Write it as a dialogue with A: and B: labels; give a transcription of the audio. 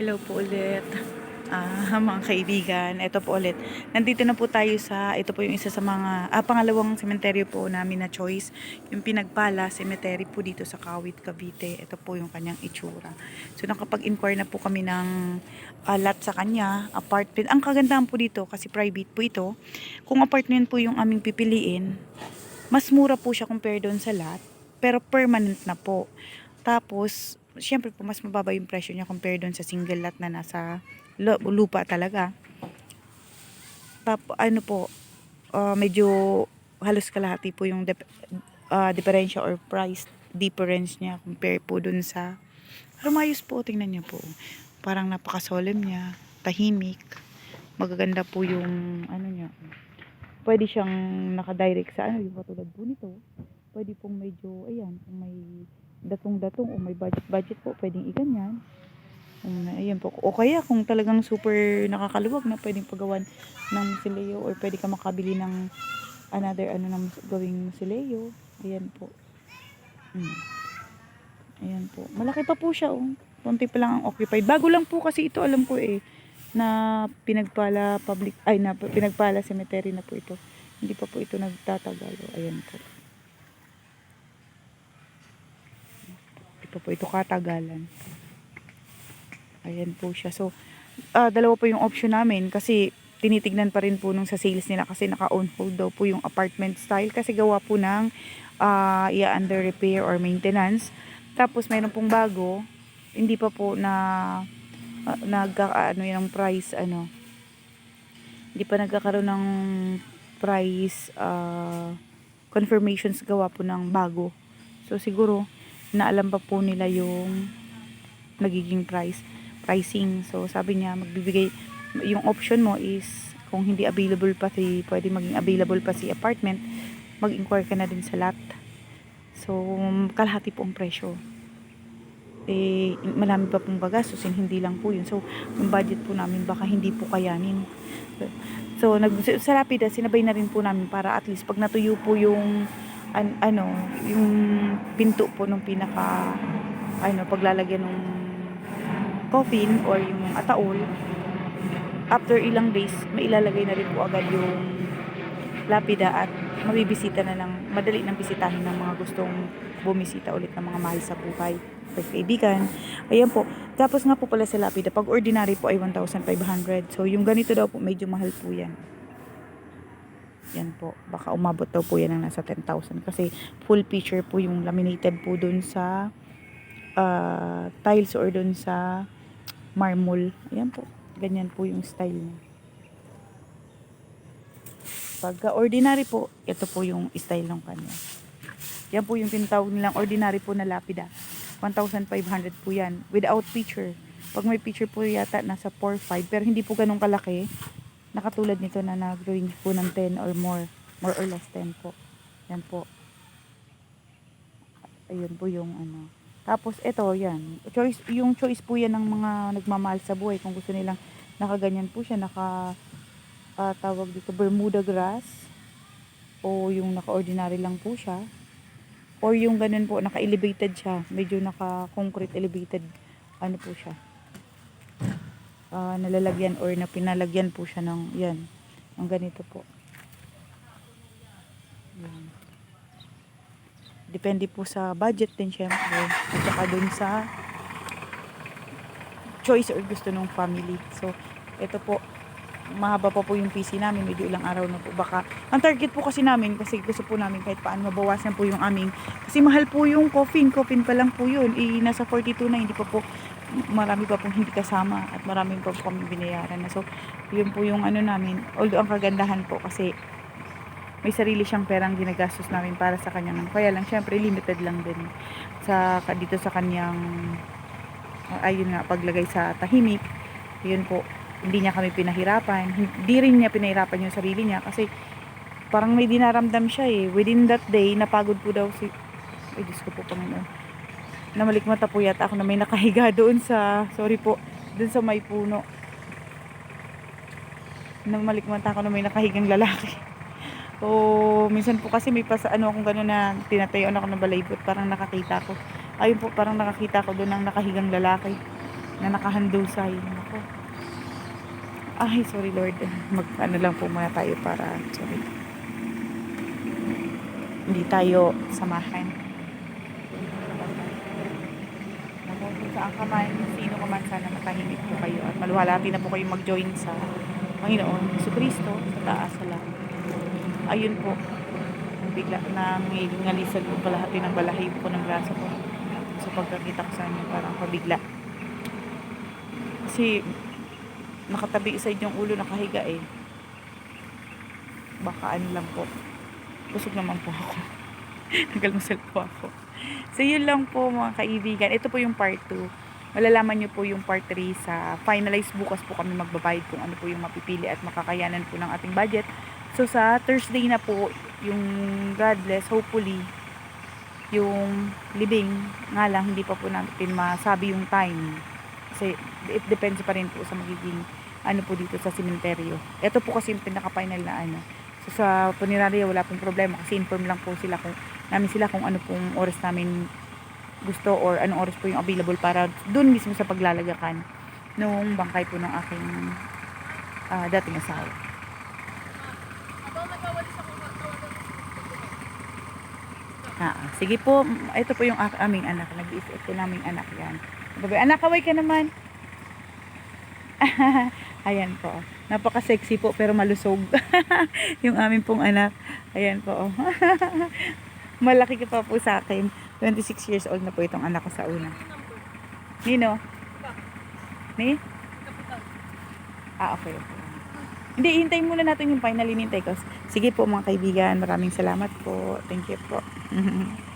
A: Hello po ulit. Ah, mga kaibigan, ito po ulit. Nandito na po tayo sa, ito po yung isa sa mga, ah, pangalawang sementeryo po namin na choice. Yung Pinagpala Cemetery po dito sa Kawit, Cavite. Ito po yung kanyang itsura. So nakapag-inquire na po kami ng ah, lot sa kanya, apartment. Ang kagandahan po dito, kasi private po ito, kung apartment po yung aming pipiliin, mas mura po siya compare doon sa lot, pero permanent na po. Tapos, syempre po, mas mababa yung presyo niya compare doon sa single lot na nasa lu- lupa talaga. Tap, ano po, ah, medyo halos kalahati po yung dep- ah, diferensya or price difference niya compare po dun sa pero maayos po, tingnan niya po. Parang napaka-solemn niya, tahimik. Magaganda po yung ano niya. Pwede siyang nakadirect sa ano, yung katulad po nito. Pwede pong medyo, ayan, may datong-datong o may budget-budget po, pwedeng iganyan. Um, ayan po. O kaya kung talagang super nakakaluwag na pwedeng pagawan ng musileo or pwede ka makabili ng another ano ng gawing musileo. Ayan po. Mm. Ayan po. Malaki pa po siya oh. Konti pa lang ang occupied. Bago lang po kasi ito alam ko eh na pinagpala public ay na pinagpala cemetery na po ito. Hindi pa po ito nagtatagal. Oh, Ayan po. Hindi pa po ito katagalan. Ayan po siya. So, ah, dalawa po yung option namin kasi tinitignan pa rin po nung sa sales nila kasi naka-on hold daw po yung apartment style kasi gawa po ng uh, under repair or maintenance. Tapos mayroon pong bago, hindi pa po na uh, nag ano yung price ano. Hindi pa nagkakaroon ng price uh, confirmations gawa po ng bago. So siguro naalam pa po nila yung nagiging price pricing. So sabi niya magbibigay yung option mo is kung hindi available pa si pwede maging available pa si apartment, mag-inquire ka na din sa lot. So kalahati po ang presyo. Eh marami pa pong gagastusin, hindi lang po yun. So yung budget po namin baka hindi po kayanin. So nag sa Lapida sinabay na rin po namin para at least pag natuyo po yung an, ano, yung pinto po nung pinaka ano paglalagyan ng coffin or yung ataol, after ilang days, mailalagay na rin po agad yung lapida at mabibisita na ng, madali ng bisitahin ng mga gustong bumisita ulit ng mga mahal sa buhay. Pag kaibigan. Ayan po. Tapos nga po pala sa lapida, pag ordinary po ay 1,500. So, yung ganito daw po, medyo mahal po yan. Yan po. Baka umabot daw po yan ng nasa 10,000. Kasi full picture po yung laminated po dun sa uh, tiles or dun sa marble. Ayan po. Ganyan po yung style niya. Pagka ordinary po, ito po yung style ng kanya. Yan po yung tinatawag nilang ordinary po na lapida. 1,500 po yan. Without picture. Pag may picture po yata, nasa 4-5. Pero hindi po ganun kalaki. Nakatulad nito na nag-range po ng 10 or more. More or less 10 po. Yan po. Ayun po yung ano. Tapos ito, yan. Choice, yung choice po yan ng mga nagmamahal sa buhay. Kung gusto nilang nakaganyan po siya, naka ah, tawag dito Bermuda grass o yung naka-ordinary lang po siya or yung ganun po, naka-elevated siya. Medyo naka-concrete elevated ano po siya. Ah, nalalagyan or na pinalagyan po siya ng yan. Ang ganito po. Yan. Depende po sa budget din syempre. At saka dun sa choice or gusto ng family. So, ito po, mahaba pa po yung PC namin, medyo ilang araw na po baka. Ang target po kasi namin, kasi gusto po namin kahit paano mabawasan po yung aming, kasi mahal po yung coffin, coffin pa lang po yun, eh, nasa 42 na, hindi pa po, marami pa pong hindi kasama, at marami pa po kami binayaran na. So, yun po yung ano namin, although ang kagandahan po kasi, may sarili siyang perang ginagastos namin para sa kanya. Kaya lang, syempre, limited lang din sa, dito sa kanyang, ayun nga, paglagay sa tahimik. Yun po, hindi niya kami pinahirapan. Hindi rin niya pinahirapan yung sarili niya kasi parang may dinaramdam siya eh. Within that day, napagod po daw si... Ay, Diyos ko po, Panginoon. Namalikmata po yata ako na may nakahiga doon sa... Sorry po, doon sa may puno. Namalikmata ako na may nakahigang lalaki. O minsan po kasi may pas ano akong gano'n na tinatayon ako ng balaybot, parang nakakita ko. Ayun po, parang nakakita ko doon ng nakahigang lalaki. na nakahandusay. Nako. Ay, sorry Lord. Mag ano lang po muna tayo para sorry. Hindi tayo samahan. Naku, kung saan ka man, sino ka man, sana matahimik po kayo at maluwalhati na po kayo mag-join sa Panginoon, sa Kristo, sa taas sa langit. Ayun po, bigla na may ngalisag po kalahati ng balahibo ko ng braso ko. So pagkakita ko sa inyo, parang pabigla. Kasi nakatabi sa yung ulo, nakahiga eh. Baka ano lang po. Busog naman po ako. Nagalmusal po ako. So yun lang po mga kaibigan. Ito po yung part 2. Malalaman nyo po yung part 3 sa finalize bukas po kami magbabayad kung ano po yung mapipili at makakayanan po ng ating budget. So sa Thursday na po, yung God bless, hopefully, yung libing, nga lang hindi pa po natin masabi yung time. Kasi it depends pa rin po sa magiging ano po dito sa sementeryo. Ito po kasi yung pinaka-final na ano. So sa funeraria wala pong problema kasi inform lang po sila kung namin sila kung ano pong oras namin gusto or anong oras po yung available para dun mismo sa paglalagakan nung bangkay po ng aking ah, dating asawa. Ah, ah. sige po, ito po yung aming anak. Nag-iisip po naming anak yan. Babae, anak, kaway ka naman. Ayan po. Napaka-sexy po pero malusog. yung aming pong anak. Ayan po. Malaki ka pa po sa akin. 26 years old na po itong anak ko sa una. Nino? Ni? Ah, okay. Hindi, hintayin muna natin yung final. Hinintay ko. Sige po mga kaibigan. Maraming salamat po. Thank you po.